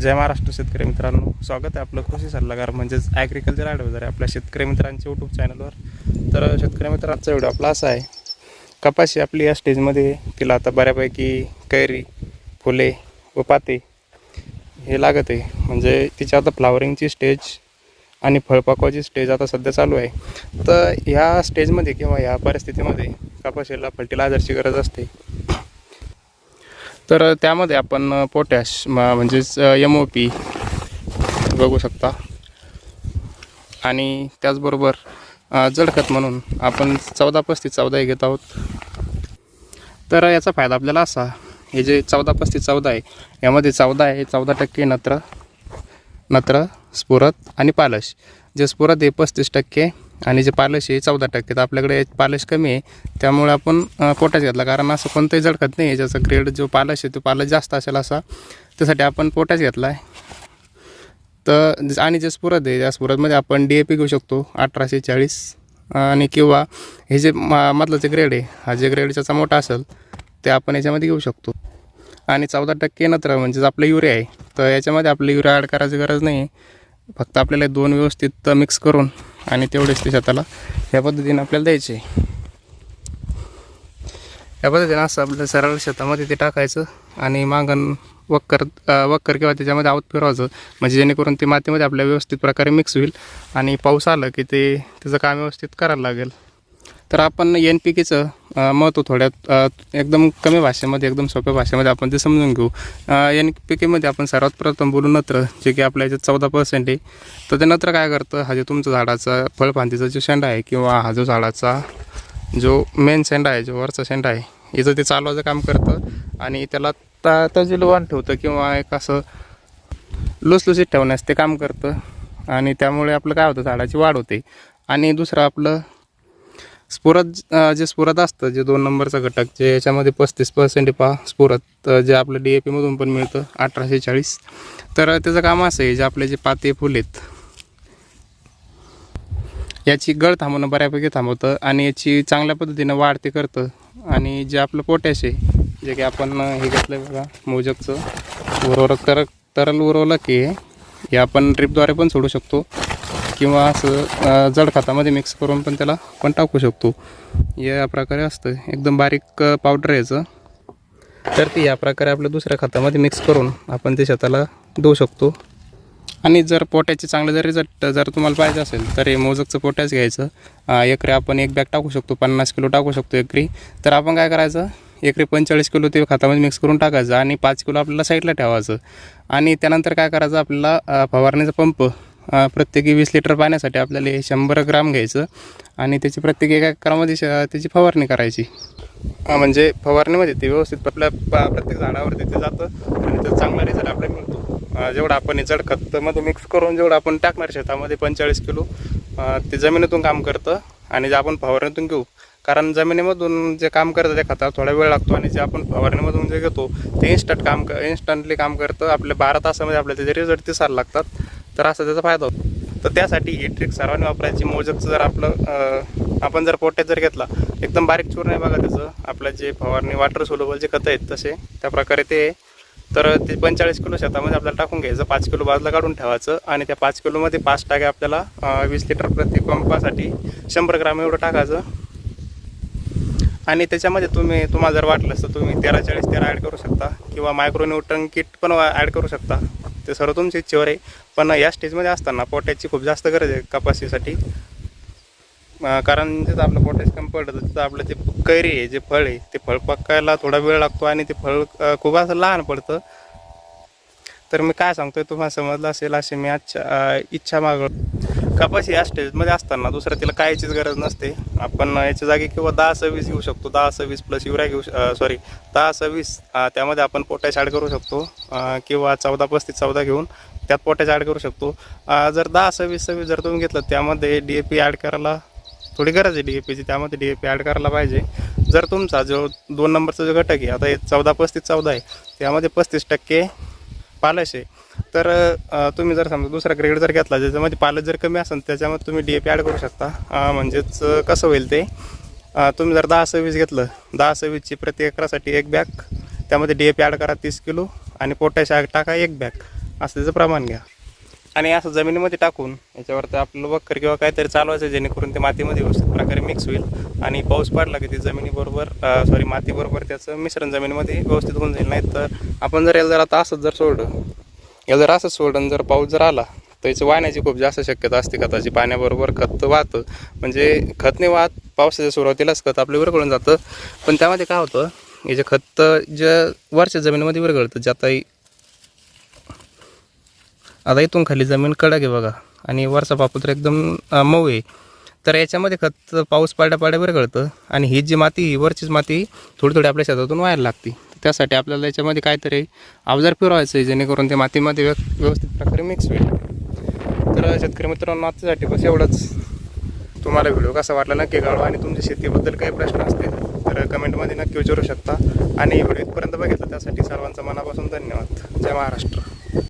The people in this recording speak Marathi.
जय महाराष्ट्र शेतकरी मित्रांनो. स्वागत आहे आपलं कृषी सल्लागार म्हणजेच ॲग्रिकल्चर ॲडवायझर आहे आपल्या शेतकरी मित्रांच्या यूट्यूब चॅनलवर तर शेतकरी मित्रांचा व्हिडिओ आपला असा आहे. कपाशी आपली या स्टेजमध्ये तिला आता बऱ्यापैकी कैरी फुले व पाते हे लागत आहे. म्हणजे तिच्या आता फ्लावरिंगची स्टेज आणि फळपाकवाची स्टेज आता सध्या चालू आहे. तर ह्या स्टेजमध्ये किंवा ह्या परिस्थितीमध्ये कपाशीला फर्टिलायझरची गरज असते. तर त्यामध्ये आपण पोटॅश म- म्हणजेच एम ओ पी बघू शकता. आणि त्याचबरोबर जडखत म्हणून आपण चौदा पस्तीस चौदा घेत आहोत. तर याचा फायदा आपल्याला असा हे जे चौदा पस्तीस चौदा आहे यामध्ये चौदा आहे चौदा टक्के नत्र नत्र स्फुरत आणि पालश. जे स्फुरत आहे पस्तीस टक्के. आणि जे पालश आहे चौदा टक्के तर आपल्याकडे पालश कमी आहे. त्यामुळे आपण पोटाच पोटॅश घेतला. कारण असं कोणतंही जळखत नाही. आहे ज्याचा ग्रेड जो पालश आहे तो पालश जास्त असेल असा त्यासाठी आपण पोटॅश घेतला आहे तर ज- आणि जे स्फुरद आहे त्या स्फुरदमध्ये आपण डी ए पी घेऊ शकतो अठराशे चाळीस. आणि किंवा हे जे मधलं जे ग्रेड आहे हा जे ग्रेड ज्याचा मोठा असेल ते आपण याच्यामध्ये घेऊ शकतो. आणि चौदा टक्के नत्र म्हणजेच आपलं युरिया आहे तर याच्यामध्ये आपलं युरिया ॲड करायची गरज नाही. आहे फक्त आपल्याला दोन व्यवस्थित मिक्स करून आणि तेवढेच ते शेताला ह्या पद्धतीने आपल्याला द्यायचे. या पद्धतीनं असं आपल्या सरळ शेतामध्ये ते टाकायचं आणि मागण वक्कर वक्कर किंवा त्याच्यामध्ये आवत फिरवायचं. म्हणजे जेणेकरून ते मातीमध्ये आपल्या व्यवस्थित प्रकारे मिक्स होईल आणि पाऊस आलं की ते त्याचं काम व्यवस्थित करायला लागेल. तर आपण एन पी केचं महत्त्व थोड्यात एकदम कमी भाषेमध्ये एकदम सोप्या भाषेमध्ये आपण ते समजून घेऊ. एन पी केमध्ये आपण सर्वात प्रथम बोलू नत्र जे की आपल्या याच्यात चौदा पर्सेंट आहे. तर ते नत्र काय करतं? हा जे तुमचं झाडाचा फळफांदीचा जो शेंडा आहे किंवा हा जो झाडाचा जो मेन शेंडा आहे जो वरचा शेंडा आहे याचं ते चालवायचं काम करतं आणि त्याला ता तजिलवान ठेवतं किंवा एक असं लुसलुसीत ठेवण्यास ते काम करतं. आणि त्यामुळे आपलं काय होतं? झाडाची वाढ होते. आणि दुसरं आपलं स्फुरत जे स्फुरत असतं जे दोन नंबरचा घटक जे याच्यामध्ये पस्तीस पर्सेंट पहा स्फुरत जे आपलं डी ए पीमधून पण मिळतं अठराशे चाळीस. तर त्याचं काम असं आहे जे आपले जे पाते फुल आहेत याची गळ थांबवणं बऱ्यापैकी थांबवतं आणि याची चांगल्या पद्धतीनं वाढ ते करतं. आणि जे आपलं पोटॅश आहे जे की आपण हे घेतलं बघा मोजकचं उरवलं तर तरल उरवलं की हे आपण ड्रिपद्वारे पण सोडू शकतो. किंवा असं जड खतामध्ये मिक्स करून पण त्याला पण टाकू शकतो. या प्रकारे असतं. एकदम बारीक पावडर यायचं तर ती या प्रकारे आपल्या दुसऱ्या खतामध्ये मिक्स करून आपण ते शेताला देऊ शकतो. आणि जर पोट्याचे चांगले जर रिझल्ट जर तुम्हाला पाहिजे असेल तर हे मोजकचं पोटॅश घ्यायचं. एकरी आपण एक बॅग टाकू शकतो पन्नास किलो टाकू शकतो एकरी. तर आपण काय करायचं? एकरी पंचेचाळीस किलो ते खतामध्ये मिक्स करून टाकायचं आणि पाच किलो आपल्याला साईडला ठेवायचं. आणि त्यानंतर काय करायचं? आपल्याला फवारणीचा पंप प्रत्येकी वीस लिटर पाण्यासाठी आपल्याला हे शंभर ग्राम घ्यायचं आणि त्याची प्रत्येक एका एकरामध्ये श त्याची फवारणी करायची. म्हणजे फवारणीमध्ये ते व्यवस्थित आपल्या प- प्रत्येक झाडावर तिथे जातं आणि त्याचा चांगला रिझल्ट आपल्याला मिळतो. जेवढं आपण हे जड खतमध्ये मिक्स करून जेवढं आपण टाकणार शेतामध्ये पंचेचाळीस किलो ते जमिनीतून काम करतं आणि जे आपण फवारणीतून घेऊ. कारण जमिनीमधून जे काम करतं त्या खताला थोडा वेळ लागतो आणि जे आपण फवारणीमधून जे घेतो ते इन्स्टंट काम क इन्स्टंटली काम करतं. आपल्या बारा तासामध्ये आपल्याला त्याचे रिझल्ट दिसायला लागतात. तर असा त्याचा फायदा होतो. तर त्यासाठी ही ट्रिक सर्वांनी वापरायची. मोजकचं जर आपलं आपण जर पोट्यात जर घेतला एकदम बारीक चूर नाही बघा त्याचं. आपलं जे फवारणी वॉटर सोलोबल जे खतं आहेत तसे त्या प्रकारे ते तर ते पंचेचाळीस किलो शेतामध्ये आपल्याला टाकून घ्यायचं. पाच किलो बाजूला काढून ठेवायचं आणि त्या पाच किलोमध्ये पाच टाके आपल्याला वीस लिटर प्रति पंपासाठी शंभर ग्राम एवढं टाकायचं. आणि त्याच्यामध्ये तुम्ही तुम्हाला जर वाटलं तर तुम्ही तेरा चाळीस तेरा ॲड करू शकता. किंवा मायक्रोन्यूट्रन किट पण ॲड करू शकता. ते सर्व तुमच्या इच्छेवर आहे. पण या स्टेजमध्ये असताना पोटॅशची खूप जास्त गरज आहे कपाशीसाठी कारण जिथं आपलं पोटॅश कमी पडतं तर तिथं आपलं जे कैरी आहे जे फळ आहे ते फळ पकायला थोडा वेळ लागतो आणि ते फळ खूप असं लहान पडतं. तर मी काय सांगतोय तुम्हाला समजलं असेल असे मी आजच्या इच्छा मागवतो. कपाशी या स्टेजमध्ये असताना दुसरं तिला कायचीच गरज नसते. आपण याच्या जागी किंवा दहा सव्वीस घेऊ शकतो दहा सव्वीस प्लस युरिया घेऊ सॉरी दहा सव्वीस त्यामध्ये आपण पोटॅश ॲड करू शकतो किंवा चौदा पस्तीस चौदा घेऊन त्यात पोटॅश ॲड करू शकतो. जर दहा सव्वीस सव्वीस जर तुम्ही घेतलं त्यामध्ये डी ए पी ॲड करायला थोडी गरज आहे डी ए पीची त्यामध्ये डी ए पी ॲड करायला पाहिजे. जर तुमचा जो दोन नंबरचा जो घटक आहे आता हे चौदा पस्तीस चौदा आहे त्यामध्ये पस्तीस टक्के पालश आहे. तर तुम्ही जर समजा दुसरा ग्रेड जर घेतला ज्याच्यामध्ये पालक जर कमी असेल त्याच्यामध्ये तुम्ही डी ए पी ॲड करू शकता. म्हणजेच कसं होईल ते? तुम्ही जर दहा सव्वीस घेतलं दहा सव्वीसची प्रति एकरासाठी एक बॅग. त्यामध्ये डी ए पी ॲड करा तीस किलो आणि पोटॅश टाका एक बॅग. असं त्याचं प्रमाण घ्या. आणि असं जमिनीमध्ये टाकून याच्यावरती आपलं वक्कर किंवा काहीतरी चालवायचं जेणेकरून ते मातीमध्ये व्यवस्थित प्रकारे मिक्स होईल. आणि पाऊस पडला की ते जमिनीबरोबर सॉरी मातीबरोबर त्याचं मिश्रण जमिनीमध्ये व्यवस्थित होऊन जाईल. नाही तर आपण जर याला जर आता असंच जर सोडलं याला जर असंच सोडून जर पाऊस जर आला तर याचं वाहण्याची खूप जास्त शक्यता असते खताची. पाण्याबरोबर खत वाहतं म्हणजे खत नाही वाहत पावसाच्या सुरुवातीलाच खत आपलं विरघळून जातं. पण त्यामध्ये काय होतं याचे खत ज्या वरच्या जमिनीमध्ये विरघळतं जे आता आता इथून खाली जमीन कडक आहे बघा. आणि वरचा पापुत्र एकदम मऊ आहे. तर याच्यामध्ये खत पाऊस पडल्या पडल्या विरघळतं. आणि ही जी माती ही वरचीच माती थोडी थोडी आपल्या शेतातून व्हायला लागते. त्यासाठी आपल्याला याच्यामध्ये काहीतरी अवजार फिरवायचं आहे जेणेकरून ते मातीमध्ये व्यवस्थित प्रकारे मिक्स होईल. तर शेतकरी मित्रांनो आजच्यासाठी बस एवढंच. तुम्हाला व्हिडिओ कसा वाटला नक्की कळवा आणि तुमच्या शेतीबद्दल काही प्रश्न असतील तर कमेंटमध्ये नक्की विचारू शकता. आणि व्हिडिओ इथपर्यंत बघितलं त्यासाठी सर्वांचा मनापासून धन्यवाद. जय महाराष्ट्र.